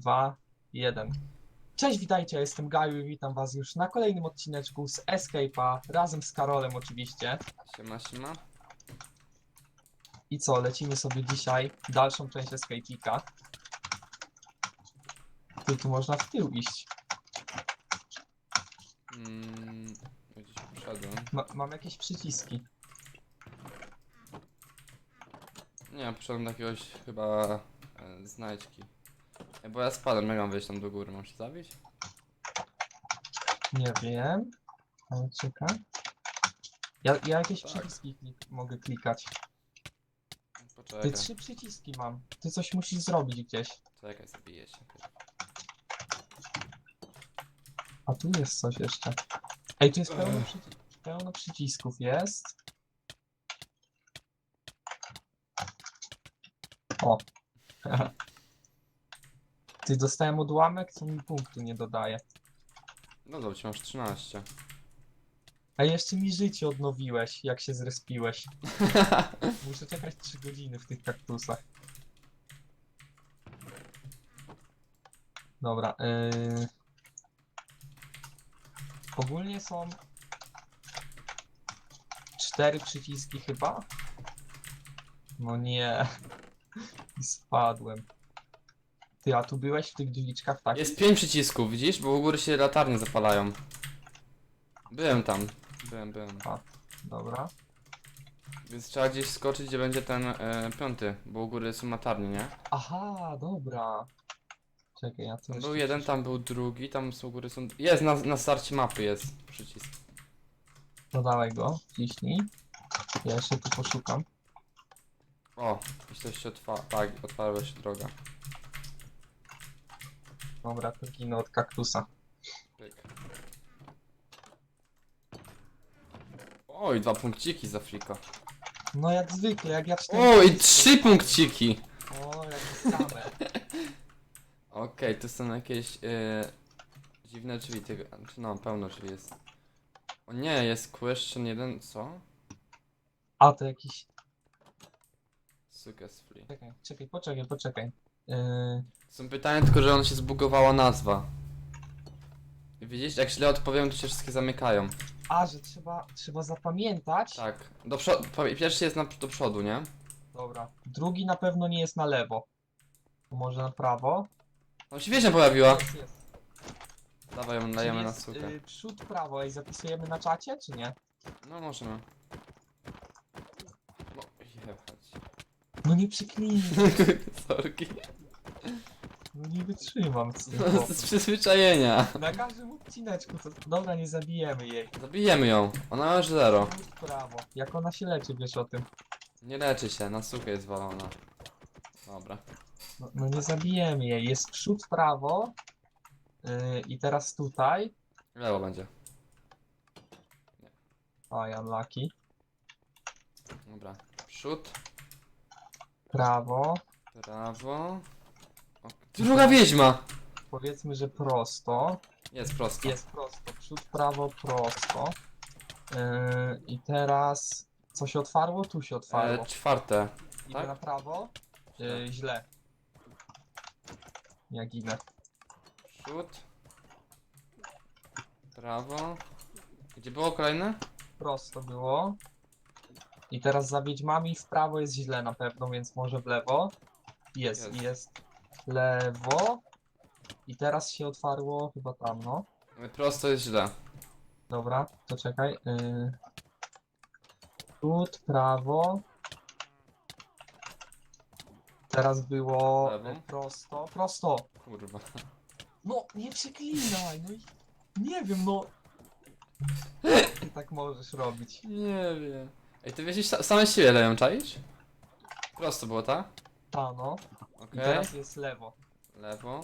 2, 1. Cześć, witajcie, ja jestem Gaju i witam was już na kolejnym odcineczku z Escape'a, razem z Karolem oczywiście. Siema, siema. I co, lecimy sobie dzisiaj dalszą część Escape'ika. Tu, tu można w tył iść. Mm, gdzieś poszedłem. Ma, mam jakieś przyciski. Nie, poszedłem do jakiegoś chyba e, znajdźki. Bo ja spadłem, jak mam wejść tam do góry, mam się zabić? Nie wiem. Ale czekaj. Ja, ja jakieś Tak. przyciski klik, mogę klikać. Ty Poczekaj, trzy przyciski mam. Ty coś musisz zrobić gdzieś. czekaj, zabiję się. A tu jest coś jeszcze. Ej, tu jest pełno, przyci pełno przycisków, jest. O. Ty dostałem odłamek, co mi punktu nie dodaje. No dobrze, masz 13. A jeszcze mi życie odnowiłeś, jak się zrespiłeś. Muszę czekać 3 godziny w tych kaktusach. Dobra. Yy... Ogólnie są cztery przyciski chyba. No nie. I spadłem. Ty, a tu byłeś w tych drzwiczkach tak? Jest 5 przycisków, widzisz? Bo u góry się latarnie zapalają. Byłem tam. Byłem, byłem. Dobra. Więc trzeba gdzieś skoczyć, gdzie będzie ten e, piąty, bo u góry są latarnie, nie? Aha, dobra. Czekaj, ja jeszcze był jeden, tam był drugi, tam są u góry są... Jest, na, na starcie mapy jest przycisk. Dodawaj go, ciśnij. Ja jeszcze tu poszukam. O, jeśli się otwa... Tak, otwarła się droga. Dobra, to ginę od kaktusa. Pyk. Oj, dwa punkciki za flika. No jak zwykle, jak ja cztery. Oj, trzy punkciki! O, jak same. Okej, to są jakieś e, dziwne drzwi, tego, znaczy no, pełno drzwi jest. O nie, jest question jeden, co? A to jakiś. Suggest free. Czekaj, czekaj, poczekaj, poczekaj. Yy, Są pytania tylko, że on się zbugowała nazwa. I Widzisz, jak źle odpowiem, to się wszystkie zamykają. a, że trzeba, trzeba zapamiętać. Tak, do przodu, pierwszy jest na, do przodu, nie? Dobra. Drugi na pewno nie jest na lewo. Może na prawo. On się wieźnia pojawiła. Jest, jest. Dawaj ją, Czyli dajemy na jest, sukę. yy, przód prawo, ej, zapisujemy na czacie, czy nie? No, możemy. No. No nie przyklinij, Sorki. No nie wytrzymam z tym. No, chłopem. z przyzwyczajenia. Na każdym odcineczku to... Dobra, nie zabijemy jej. Zabijemy ją. Ona ma już zero. Przód prawo. Jak ona się leczy, wiesz o tym. Nie leczy się, na sukę jest walona. Dobra. No, no nie zabijemy jej. Jest przód w prawo. Yy, I teraz tutaj. Lewo będzie. Oj, unlucky. Dobra. Przód, Prawo. prawo. Druga wiedźma! Powiedzmy, że prosto. Jest prosto. Jest prosto. Przód, prawo, prosto. Yy, I teraz. Co się otwarło? Tu się otwarło. E, czwarte. Idę tak? na prawo. Yy, źle. Ja ginę. Przód. Prawo. Gdzie było kolejne? Prosto było. I teraz za wiedźmami w prawo jest źle na pewno, więc może w lewo. Jest, Jest. jest. Lewo. I teraz się otwarło chyba tam, no. Prosto jest źle. Dobra, to czekaj. Yy... Przód, prawo. Teraz było Lewo. e, prosto. Prosto! Kurwa. No, nie przeklinaj! No i... Nie wiem, no. Ty tak możesz robić. Nie wiem. Ej, ty wiesz, sa- same siebie leją, czaić? Prosto było, tak? Ta, no. I Okej. teraz jest lewo. Lewo.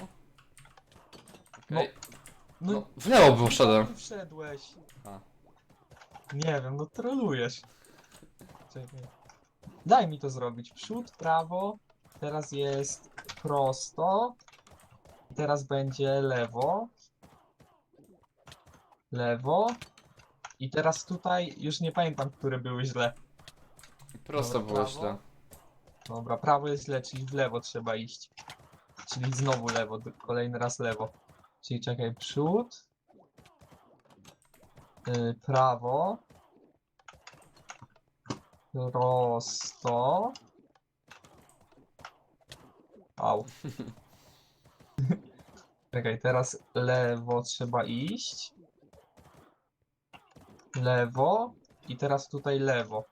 No, Okej. No, No, w lewo poszedłem. Ty wszedłeś. A. Nie wiem, no trolujesz. Czekaj. Daj mi to zrobić. Przód, prawo. Teraz jest prosto. I teraz będzie lewo. Lewo. I teraz tutaj już nie pamiętam, które były źle. Prosto Dobra, było prawo. źle. Dobra, prawo jest źle, czyli w lewo trzeba iść. Czyli znowu lewo, kolejny raz lewo. Czyli czekaj, przód. Yy, prawo. Prosto. Au. Czekaj, teraz lewo trzeba iść. Lewo. I teraz tutaj lewo.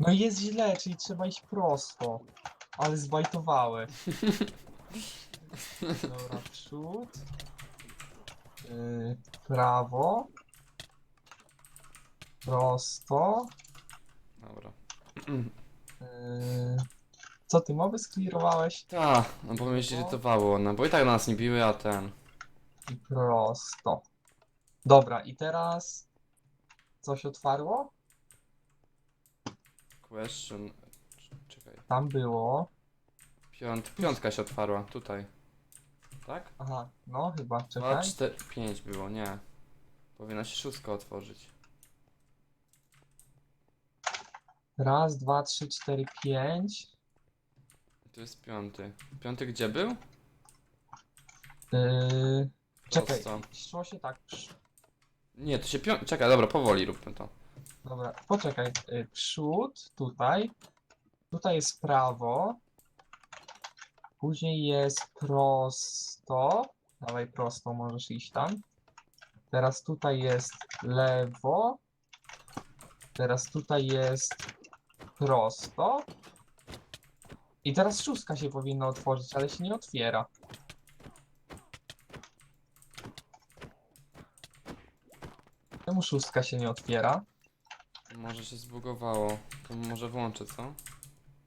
No jest źle, czyli trzeba iść prosto. Ale zbajtowały. Dobra, przód. Yy, prawo. Prosto. Dobra. Yy, co ty mowy sklirowałeś? Ta, no bo mnie zirytowało, no bo i tak nas nie biły, a ten. I prosto. Dobra, i teraz coś otwarło? Question. Cz- Czekaj. Tam było. Piąt, piątka się otwarła, tutaj. Tak? Aha, no chyba, Dwa, czekaj. cztery, pięć było, nie. Powinna się szóstka otworzyć. Raz, dwa, trzy, cztery, pięć. Tu jest piąty. Piąty gdzie był? Yy, czekaj, Prosto. szło się tak. Nie, to się piąty. Czekaj, dobra, powoli róbmy to. Dobra, poczekaj. y, Przód, tutaj. Tutaj jest prawo. Później jest prosto. Dawaj prosto, możesz iść tam. Teraz tutaj jest lewo. Teraz tutaj jest prosto. I teraz szóstka się powinna otworzyć, ale się nie otwiera. Czemu szóstka się nie otwiera? Może się zbugowało. To może włączę, co?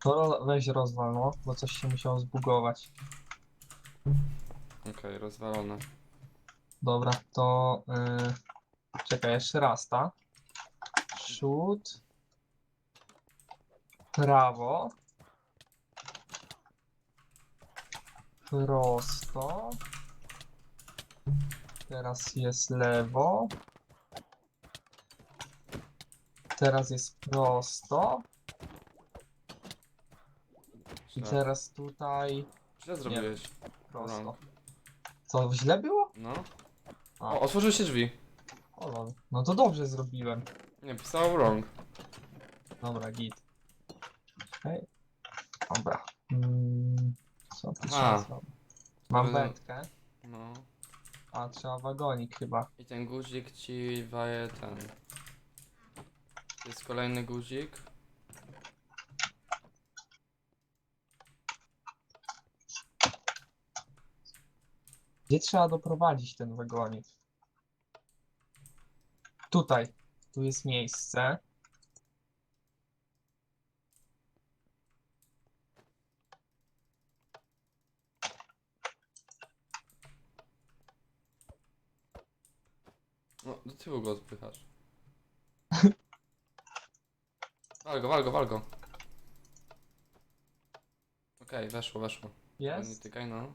To ro- weź rozwal, no, bo coś się musiało zbugować. Okej, rozwalone. Dobra, to yy, czekaj jeszcze raz, ta. Przód. Prawo. Prosto. Teraz jest lewo. Teraz jest prosto. I Źle. teraz tutaj Źle zrobiłeś. prosto. Wrong. Co, źle było? No. A, O, otworzyły się drzwi. o lol. No to dobrze zrobiłem. Nie, pisało wrong. Dobra, git. Okej. Dobra. Mm, co tu trzeba zrobić? Mam Dobra. wędkę, No. a trzeba wagonik chyba. I ten guzik ci waje ten. Jest kolejny guzik. Gdzie trzeba doprowadzić ten wagonik? Tutaj. Tu jest miejsce. No, do tyłu go odpychasz. Wal go, wal go, wal go. Okej, weszło, weszło. Nie Jest? tykaj, no.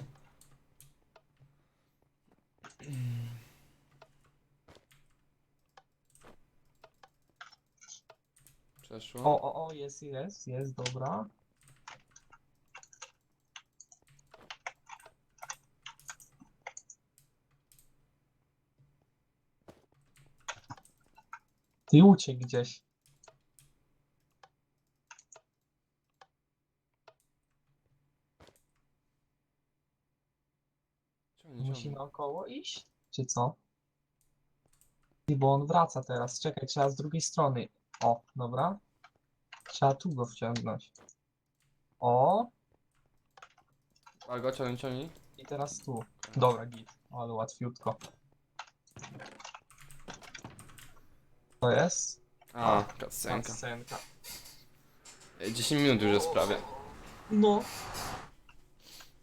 Przeszło. O, o, o, jest, jest, jest, dobra. Ty uciekł gdzieś. Ciągnij, Musi ciągnij. naokoło iść? Czy co? Ty, Bo on wraca teraz. Czekaj, trzeba z drugiej strony. O, dobra. Trzeba tu go wciągnąć. O, Wal go, ciągnij, ciągnij. i teraz tu. Dobra, git. Ale łatwiutko. To jest? A. Ej, 10 minut już jest prawie. No.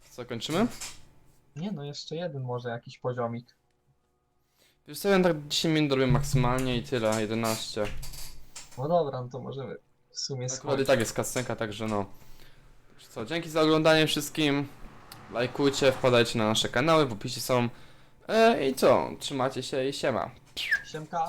Co, kończymy? Nie no, jeszcze jeden może jakiś poziomik. Wiesz co, ja tak 10 minut robię maksymalnie i tyle, 11. No dobra, no to możemy w sumie Akurat i skończyć. tak jest cutscenka, także no. Także co, dzięki za oglądanie wszystkim. Lajkujcie, wpadajcie na nasze kanały, w opisie są. E, I co, trzymajcie się i siema. Siemka.